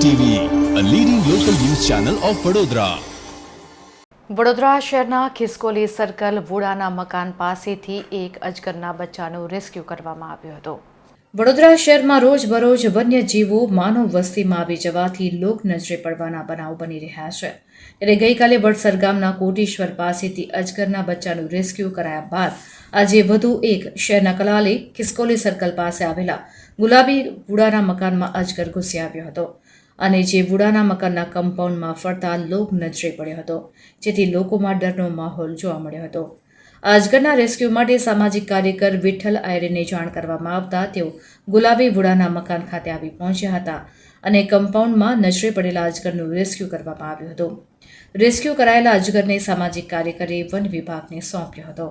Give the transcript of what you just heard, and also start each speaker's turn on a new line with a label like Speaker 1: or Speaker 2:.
Speaker 1: Channel of Vadodara
Speaker 2: Vadodara શહેરના ખિસકોલી circle વુડાના મકાન પાસેથી એક અજગરના બચ્ચાનું રેસ્ક્યુ કરવામાં આવ્યો હતો. વડોદરા શહેરમાં રોજબરોજ વન્યજીવો માનવ વસ્તીમાં આવી જવાથી લોક નજરે પડવાના બનાવ બની રહ્યા છે. ત્યારે ગઈકાલે વડસર ગામના કોટેશ્વર પાસેથી અજગરના બચ્ચાનું રેસ્ક્યુ કરાયા બાદ આજે વધુ એક શહેરના કલાલી ખિસકોલી સર્કલ પાસે આવેલા ગુલાબી વુડાના મકાનમાં અજગર ઘૂસી આવ્યો હતો. અને જે વુડાના મકાનના કમ્પાઉન્ડમાં ફરતા લોક નજરે પડ્યો હતો, જેથી લોકોમાં ડરનો માહોલ જોવા મળ્યો હતો. અજગરના રેસ્ક્યુ માટે સામાજિક કાર્યકર વિઠ્ઠલ આયરેને જાણ કરવામાં આવતા તેઓ ગુલાબી વુડાના મકાન ખાતે આવી પહોંચ્યા હતા અને કમ્પાઉન્ડમાં નજરે પડેલા અજગરનું રેસ્ક્યુ કરવામાં આવ્યું હતું. રેસ્ક્યુ કરાયેલા અજગરને સામાજિક કાર્યકરે વન વિભાગને સોંપ્યો હતો.